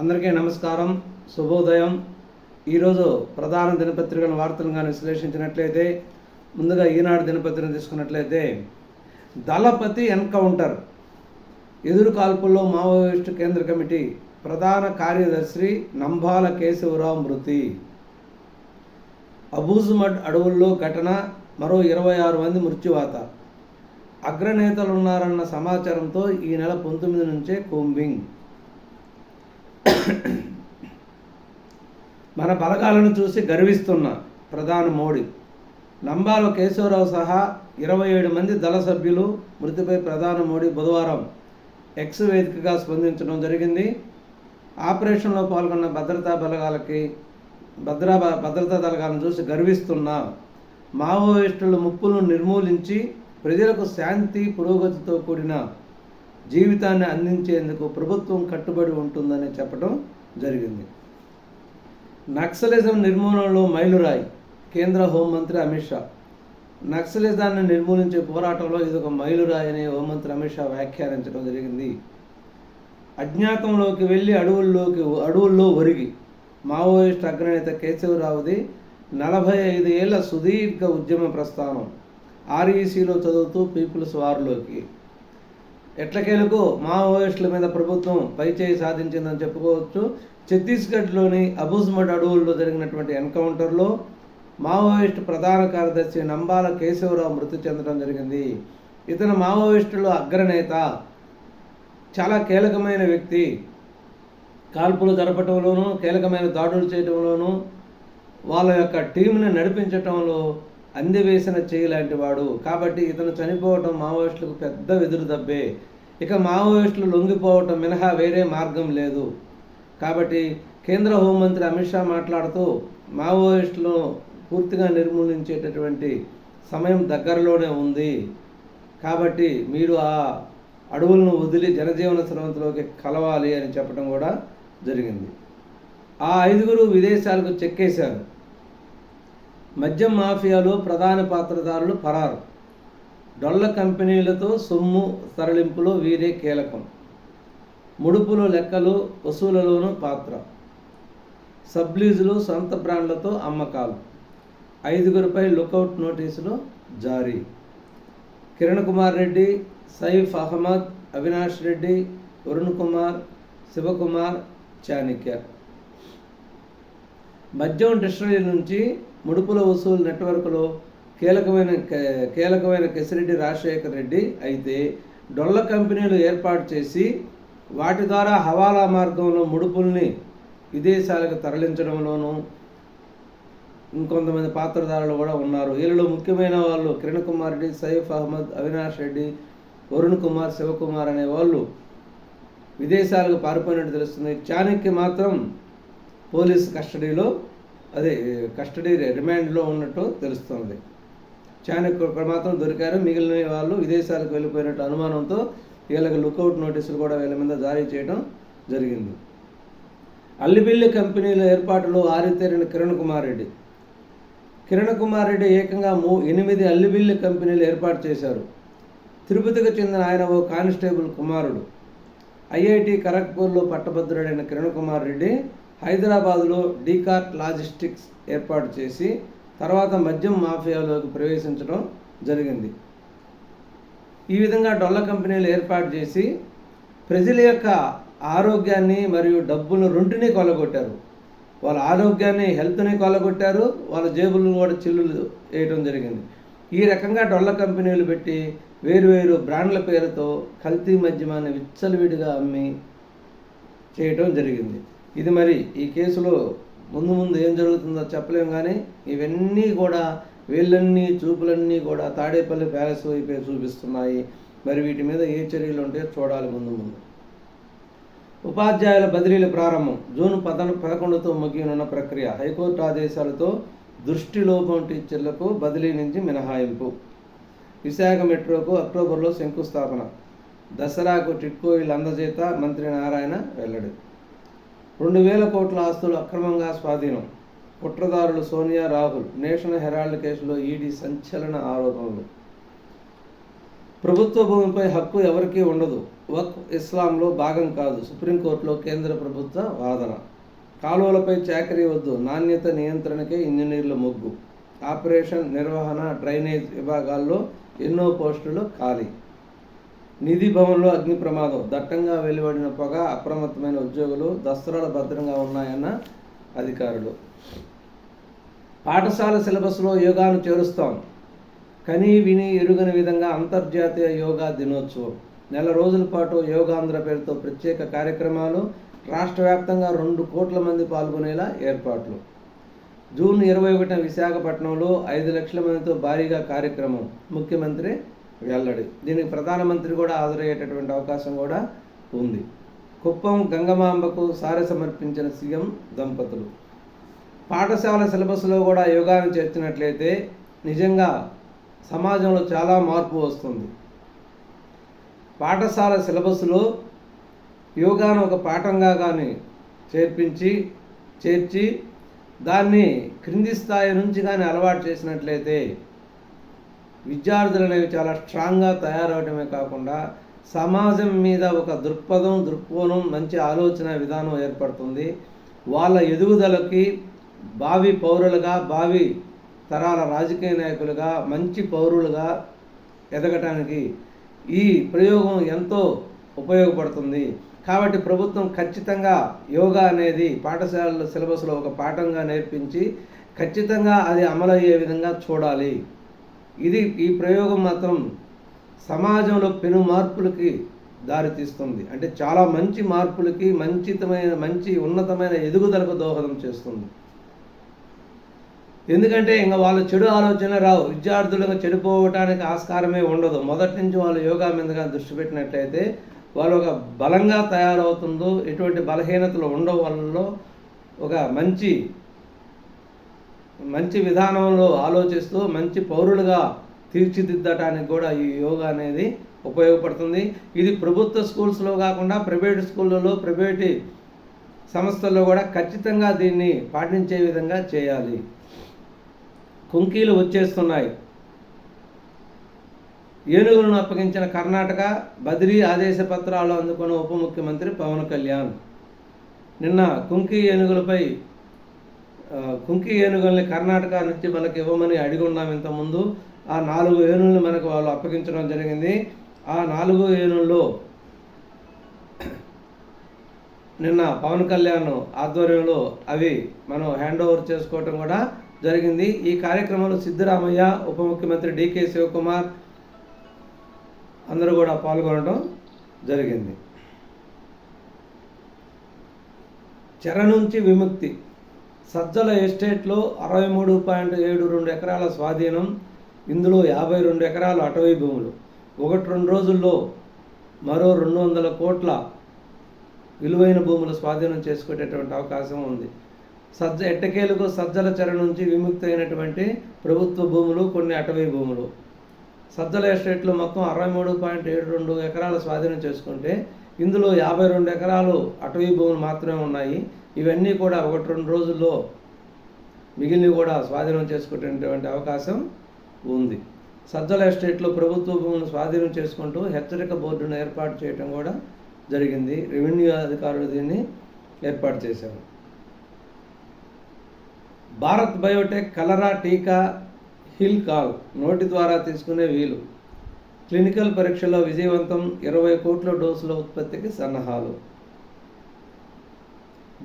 అందరికీ నమస్కారం శుభోదయం. ఈరోజు ప్రధాన దినపత్రికల వార్తలను కానీ విశ్లేషించినట్లయితే ముందుగా ఈనాడు దినపత్రికను తీసుకున్నట్లయితే దళపతి ఎన్కౌంటర్ ఎదురు కాల్పుల్లో మావోయిస్టు కేంద్ర కమిటీ ప్రధాన కార్యదర్శి నంబాల కేశవరావు మృతి. అబూజుమడ్ అడవుల్లో ఘటన మరో ఇరవై ఆరు మంది మృత్యువాత. అగ్రనేతలు ఉన్నారన్న సమాచారంతో ఈ నెల పంతొమ్మిది నుంచే కూంబింగ్ మన బలగాలను చూసి గర్విస్తున్న ప్రధాని మోడీ. లంబాలో కేశవరావు సహా ఇరవై ఏడు మంది దళ సభ్యులు మృతిపై ప్రధాని మోడీ బుధవారం ఎక్స్ వేదికగా స్పందించడం జరిగింది. ఆపరేషన్లో పాల్గొన్న భద్రతా బలగాలకి భద్రా భద్రతా దళగాలను చూసి గర్విస్తున్న మావోయిస్టుల ముప్పులను నిర్మూలించి ప్రజలకు శాంతి పురోగతితో కూడిన జీవితాన్ని అందించేందుకు ప్రభుత్వం కట్టుబడి ఉంటుందని చెప్పడం జరిగింది. నక్సలిజం నిర్మూలనలో మైలురాయి కేంద్ర హోంమంత్రి అమిత్ షా. నక్సలిజాన్ని నిర్మూలించే పోరాటంలో ఇది ఒక మైలురాయి అని హోంమంత్రి అమిత్ షా వ్యాఖ్యానించడం జరిగింది. అజ్ఞాతంలోకి వెళ్ళి అడవుల్లోకి అడవుల్లో ఒరిగి మావోయిస్ట్ అగ్రనేత కేశవరావుది నలభై ఐదు ఏళ్ళ సుదీర్ఘ ఉద్యమ ప్రస్థానం ఆర్ఈసీలో చదువుతూ పీపుల్స్ వార్లోకి ఎట్లకేలకు మావోయిస్టుల మీద ప్రభుత్వం పైచేయి సాధించిందని చెప్పుకోవచ్చు. ఛత్తీస్గఢ్లోని అబూజ్మడ్ అడవుల్లో జరిగినటువంటి ఎన్కౌంటర్లో మావోయిస్టు ప్రధాన కార్యదర్శి నంబాల కేశవరావు మృతి చెందడం జరిగింది. ఇతను మావోయిస్టులో అగ్రనేత చాలా కీలకమైన వ్యక్తి. కాల్పులు జరపటంలోనూ కీలకమైన దాడులు చేయటంలోనూ వాళ్ళ యొక్క టీంని నడిపించటంలో అందివేసిన చేయి లాంటి వాడు కాబట్టి ఇతను చనిపోవటం మావోయిస్టులకు పెద్ద వెదురు దబ్బే. ఇక మావోయిస్టులు లొంగిపోవటం మినహా వేరే మార్గం లేదు. కాబట్టి కేంద్ర హోంమంత్రి అమిత్ షా మాట్లాడుతూ మావోయిస్టులను పూర్తిగా నిర్మూలించేటటువంటి సమయం దగ్గరలోనే ఉంది. కాబట్టి మీరు ఆ అడవులను వదిలి జనజీవన స్రవంతిలోకి కలవాలి అని చెప్పడం కూడా జరిగింది. ఆ ఐదుగురు విదేశాలకు చెక్కేశారు. మద్యం మాఫియాలో ప్రధాన పాత్రదారులు పరారు. డొల్ల కంపెనీలతో సొమ్ము తరలింపులో వీరే కీలకం. ముడుపులు లెక్కలు వసూలలోనూ పాత్ర. సబ్లీజులు సొంత బ్రాండ్లతో అమ్మకాలు. ఐదుగురిపై లుకౌట్ నోటీసులు జారీ. కిరణ్ కుమార్ రెడ్డి సైఫ్ అహ్మద్ అవినాష్ రెడ్డి వరుణ్ కుమార్ శివకుమార్ చాణిక్య. మద్యం డిస్టరీ నుంచి ముడుపుల వసూలు నెట్వర్క్లో కీలకమైన కీలకమైన కెసిరెడ్డి రాజశేఖర్ రెడ్డి అయితే డొల్ల కంపెనీలు ఏర్పాటు చేసి వాటి ద్వారా హవాలా మార్గంలో ముడుపుల్ని విదేశాలకు తరలించడంలోనూ ఇంకొంతమంది పాత్రధారులు కూడా ఉన్నారు. వీళ్ళలో ముఖ్యమైన వాళ్ళు కిరణ్ కుమార్ రెడ్డి సైఫ్ అహ్మద్ అవినాష్ రెడ్డి వరుణ్ కుమార్ శివకుమార్ అనే వాళ్ళు విదేశాలకు పారిపోయినట్టు తెలుస్తుంది. చాణక్య మాత్రం పోలీస్ కస్టడీలో అదే కస్టడీ రిమాండ్లో ఉన్నట్టు తెలుస్తుంది. చాణక్య మాత్రం దొరికారు మిగిలిన వాళ్ళు విదేశాలకు వెళ్ళిపోయినట్టు అనుమానంతో వీళ్ళకి లుకౌట్ నోటీసులు కూడా వీళ్ళ మీద జారీ చేయడం జరిగింది. అల్లిబిల్లి కంపెనీల ఏర్పాటులో ఆరితేరిన కిరణ్ కుమార్ రెడ్డి. కిరణ్ కుమార్ రెడ్డి ఏకంగా మూ ఎనిమిది అల్లిబిల్లి కంపెనీలు ఏర్పాటు చేశారు. తిరుపతికి చెందిన ఆయన ఓ కానిస్టేబుల్ కుమారుడు. ఐఐటి ఖరగ్పూర్లో పట్టభద్రుడైన కిరణ్ కుమార్ రెడ్డి హైదరాబాద్లో డీకార్ట్ లాజిస్టిక్స్ ఏర్పాటు చేసి తర్వాత మద్యం మాఫియాలోకి ప్రవేశించడం జరిగింది. ఈ విధంగా డొల్ల కంపెనీలు ఏర్పాటు చేసి ప్రజల యొక్క ఆరోగ్యాన్ని మరియు డబ్బును రెంటిని కొలగొట్టారు వాళ్ళ ఆరోగ్యాన్ని హెల్త్ని కొలగొట్టారు వాళ్ళ జేబులను కూడా చిల్లులు వేయడం జరిగింది. ఈ రకంగా డొల్ల కంపెనీలు పెట్టి వేరువేరు బ్రాండ్ల పేరుతో కల్తీ మద్యమాన్ని విచ్చలవిడిగా అమ్మి చేయడం జరిగింది. ఇది మరి ఈ కేసులో ముందు ముందు ఏం జరుగుతుందో చెప్పలేము కానీ ఇవన్నీ కూడా వీళ్ళన్నీ చూపులన్నీ కూడా తాడేపల్లి ప్యాలెస్ వైపే చూపిస్తున్నాయి. మరి వీటి మీద ఏ చర్యలు ఉంటే చూడాలి ముందు ముందు. ఉపాధ్యాయుల బదిలీల ప్రారంభం జూన్ పద పదకొండుతో ముగియనున్న ప్రక్రియ. హైకోర్టు ఆదేశాలతో దృష్టి లోపం టీచర్లకు బదిలీ నుంచి మినహాయింపు. విశాఖ మెట్రోకు అక్టోబర్లో శంకుస్థాపన. దసరాకు టిట్కోయిల్ అందజేత మంత్రి నారాయణ వెల్లడి. రెండు వేల కోట్ల ఆస్తులు అక్రమంగా స్వాధీనం. కుట్రదారులు సోనియా రాహుల్ నేషనల్ హెరాల్డ్ కేసులో ఈడీ సంచలన ఆరోపణలు. ప్రభుత్వ భూమిపై హక్కు ఎవరికీ ఉండదు. వక్ ఇస్లాంలో భాగం కాదు. సుప్రీంకోర్టులో కేంద్ర ప్రభుత్వ వాదన. కాలువలపై చాకరీ వద్దు. నాణ్యత నియంత్రణకే ఇంజనీర్ల మొగ్గు. ఆపరేషన్ నిర్వహణ డ్రైనేజ్ విభాగాల్లో ఎన్నో పోస్టులు ఖాళీ. నిధి భవన్లో అగ్ని ప్రమాదం దట్టంగా వెలువడిన పొగ అప్రమత్తమైన ఉద్యోగులు దసరాలు భద్రంగా ఉన్నాయన్న అధికారులు. పాఠశాల సిలబస్లో యోగాను చేరుస్తాం. కని విని ఎరుగని విధంగా అంతర్జాతీయ యోగా దినోత్సవం. నెల రోజుల పాటు యోగాంధ్ర పేరుతో ప్రత్యేక కార్యక్రమాలు రాష్ట్ర వ్యాప్తంగా రెండు కోట్ల మంది పాల్గొనేలా ఏర్పాట్లు. జూన్ ఇరవై ఒకటిన విశాఖపట్నంలో ఐదు లక్షల మందితో భారీగా కార్యక్రమం. ముఖ్యమంత్రి వెల్లడి దీనికి ప్రధానమంత్రి కూడా హాజరయ్యేటటువంటి అవకాశం కూడా ఉంది. కుప్పం గంగమాంబకు సారె సమర్పించిన సీఎం దంపతులు. పాఠశాల సిలబస్లో కూడా యోగాను చేర్చినట్లయితే నిజంగా సమాజంలో చాలా మార్పు వస్తుంది. పాఠశాల సిలబస్లో యోగాను ఒక పాఠంగా కానీ చేర్పించి చేర్చి దాన్ని క్రింది స్థాయి నుంచి కానీ అలవాటు చేసినట్లయితే విద్యార్థులు అనేవి చాలా స్ట్రాంగ్గా తయారవడమే కాకుండా సమాజం మీద ఒక దృక్పథం దృక్కోణం మంచి ఆలోచన విధానం ఏర్పడుతుంది. వాళ్ళ ఎదుగుదలకి భావి పౌరులుగా భావి తరాల రాజకీయ నాయకులుగా మంచి పౌరులుగా ఎదగటానికి ఈ ప్రయోగం ఎంతో ఉపయోగపడుతుంది. కాబట్టి ప్రభుత్వం ఖచ్చితంగా యోగా అనేది పాఠశాలల సిలబస్లో ఒక పాఠంగా నేర్పించి ఖచ్చితంగా అది అమలయ్యే విధంగా చూడాలి. ఇది ఈ ప్రయోగం మాత్రం సమాజంలో పెను మార్పులకి దారితీస్తుంది అంటే చాలా మంచి మార్పులకి మంచితమైన మంచి ఉన్నతమైన ఎదుగుదలకు దోహదం చేస్తుంది. ఎందుకంటే ఇంకా వాళ్ళు చెడు ఆలోచన రావు. విద్యార్థులకు చెడిపోవటానికి ఆస్కారమే ఉండదు. మొదటి నుంచి వాళ్ళు యోగా మీదగా దృష్టి పెట్టినట్లయితే వాళ్ళు ఒక బలంగా తయారవుతుందో ఎటువంటి బలహీనతలు ఉండవు వాళ్ళలో. ఒక మంచి మంచి విధానంలో ఆలోచిస్తూ మంచి పౌరులుగా తీర్చిదిద్దటానికి కూడా ఈ యోగా అనేది ఉపయోగపడుతుంది. ఇది ప్రభుత్వ స్కూల్స్లో కాకుండా ప్రైవేట్ స్కూళ్ళలో ప్రైవేట్ సంస్థల్లో కూడా ఖచ్చితంగా దీన్ని పాటించే విధంగా చేయాలి. కుంకీలు వచ్చేస్తున్నాయి. ఏనుగులను అప్పగించిన కర్ణాటక బదిలీ ఆదేశ పత్రాలు అందుకున్న ఉప ముఖ్యమంత్రి పవన్ కళ్యాణ్. నిన్న కుంకీ ఏనుగులపై కుంకి ఏనుగుల్ని కర్ణాటక నుంచి మనకి ఇవ్వమని అడిగి ఉన్నాం ఇంతకుముందు. ఆ నాలుగు ఏనుగుల్ని మనకు వాళ్ళు అప్పగించడం జరిగింది. ఆ నాలుగు ఏనుగుల్లో నిన్న పవన్ కళ్యాణ్ ఆధ్వర్యంలో అవి మనం హ్యాండ్ ఓవర్ చేసుకోవటం కూడా జరిగింది. ఈ కార్యక్రమంలో సిద్ధరామయ్య ఉప ముఖ్యమంత్రి డికే శివకుమార్ అందరూ కూడా పాల్గొనడం జరిగింది. చెర నుంచి విముక్తి. సజ్జల ఎస్టేట్లో అరవై మూడు పాయింట్ ఏడు రెండు ఎకరాల స్వాధీనం ఇందులో యాభై రెండు ఎకరాలు అటవీ భూములు. ఒకటి రెండు రోజుల్లో మరో రెండు వందల కోట్ల విలువైన భూములు స్వాధీనం చేసుకునేటువంటి అవకాశం ఉంది. సజ్జ ఎట్టకేలకు సజ్జల చెర నుంచి విముక్తి అయినటువంటి ప్రభుత్వ భూములు కొన్ని అటవీ భూములు. సజ్జల ఎస్టేట్లో మొత్తం అరవై మూడు పాయింట్ ఏడు రెండు ఎకరాల స్వాధీనం చేసుకుంటే ఇందులో యాభై రెండు ఎకరాలు అటవీ భూములు మాత్రమే ఉన్నాయి. ఇవన్నీ కూడా ఒకటి రెండు రోజుల్లో మిగిలినవి కూడా స్వాధీనం చేసుకునేటువంటి అవకాశం ఉంది. సజ్జల ఎస్టేట్లో ప్రభుత్వ భూములను స్వాధీనం చేసుకుంటూ హెచ్చరిక బోర్డును ఏర్పాటు చేయడం కూడా జరిగింది. రెవెన్యూ అధికారులు దీన్ని ఏర్పాటు చేశారు. భారత్ బయోటెక్ కలరా టీకా హిల్ కాల్ నోటి ద్వారా తీసుకునే వీలు. క్లినికల్ పరీక్షలో విజయవంతం ఇరవై కోట్ల డోసుల ఉత్పత్తికి సన్నాహాలు.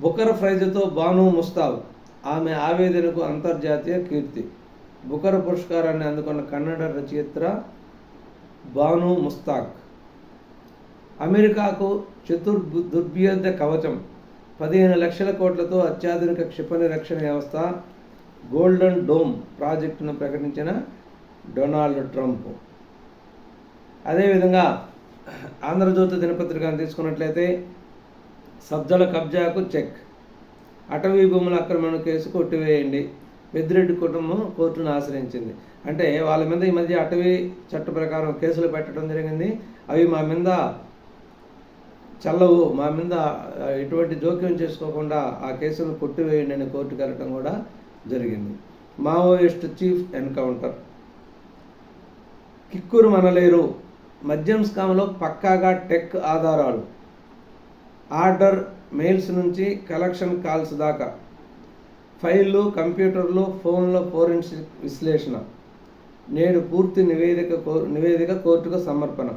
బుకర్ ప్రైజ్తో బాను ముస్తాబ్ ఆమె ఆవేదనకు అంతర్జాతీయ కీర్తి. బుకర్ పురస్కారాన్ని అందుకున్న కన్నడ రచయిత్ర బాను ముస్తాక్. అమెరికాకు చతుర్ దుర్భేద కవచం పదిహేను లక్షల కోట్లతో అత్యాధునిక క్షిపణి రక్షణ వ్యవస్థ గోల్డెన్ డోమ్ ప్రాజెక్టును ప్రకటించిన డొనాల్డ్ ట్రంప్. అదేవిధంగా ఆంధ్రజ్యోతి దినపత్రికను తీసుకున్నట్లయితే సబ్జల కబ్జాకు చెక్. అటవీ భూముల ఆక్రమణ కేసు కొట్టివేయండి. పెద్దిరెడ్డి కుటుంబం కోర్టును ఆశ్రయించింది. అంటే వాళ్ళ మీద ఈ మధ్య అటవీ చట్ట ప్రకారం కేసులు పెట్టడం జరిగింది. అవి మా మీద చల్లవు. మా మీద ఎటువంటి జోక్యం చేసుకోకుండా ఆ కేసును కొట్టివేయండి అని కోర్టుకు వెళ్ళటం కూడా జరిగింది. Maoist chief encounter. కిక్కురు మనలేరు. మద్యం స్కామ్లో పక్కాగా టెక్ ఆధారాలు. ఆర్డర్ మెయిల్స్ నుంచి కలెక్షన్ కాల్స్ దాకా. ఫైళ్ళు కంప్యూటర్లు ఫోన్ల ఫోరెన్సిక్ విశ్లేషణ. నేడు పూర్తి నివేదిక కో నివేదిక కోర్టుకు సమర్పణ.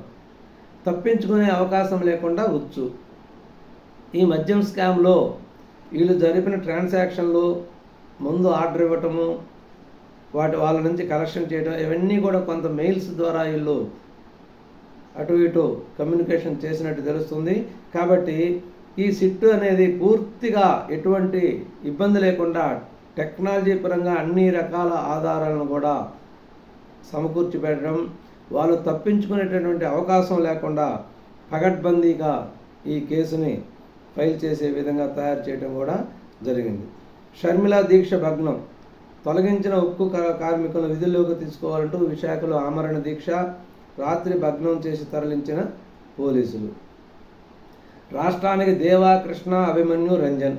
తప్పించుకునే అవకాశం లేకుండా వచ్చు. ఈ మద్యం స్కామ్లో వీళ్ళు జరిపిన ట్రాన్సాక్షన్లు ముందు ఆర్డర్ ఇవ్వటము వాటి వాళ్ళ నుంచి కలెక్షన్ చేయడం ఇవన్నీ కూడా కొంత మెయిల్స్ ద్వారా వీళ్ళు అటు ఇటు కమ్యూనికేషన్ చేసినట్టు తెలుస్తుంది. కాబట్టి ఈ సిట్టు అనేది పూర్తిగా ఎటువంటి ఇబ్బంది లేకుండా టెక్నాలజీ పరంగా అన్ని రకాల ఆధారాలను కూడా సమకూర్చి పెట్టడం వాళ్ళు తప్పించుకునేటటువంటి అవకాశం లేకుండా పగడ్బందీగా ఈ కేసుని ఫైల్ చేసే విధంగా తయారు చేయడం కూడా జరిగింది. షర్మిల దీక్ష భగ్నం. తొలగించిన ఉక్కు కార్మికులను విధుల్లోకి తీసుకోవాలంటూ విశాఖలో ఆమరణ దీక్ష రాత్రి భగ్నం చేసి తరలించిన పోలీసులు. రాష్ట్రానికి దేవా కృష్ణ అభిమన్యు రంజన్.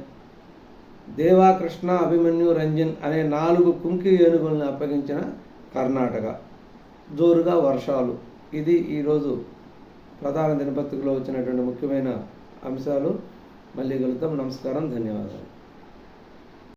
దేవా కృష్ణ అభిమన్యు రంజన్ అనే నాలుగు కుంకి ఏనుగులను అప్పగించిన కర్ణాటక. జోరుగా వర్షాలు. ఇది ఈరోజు ప్రధాన దినపత్రికలో వచ్చినటువంటి ముఖ్యమైన అంశాలు. మళ్ళీ కలుద్దాం. నమస్కారం. ధన్యవాదాలు.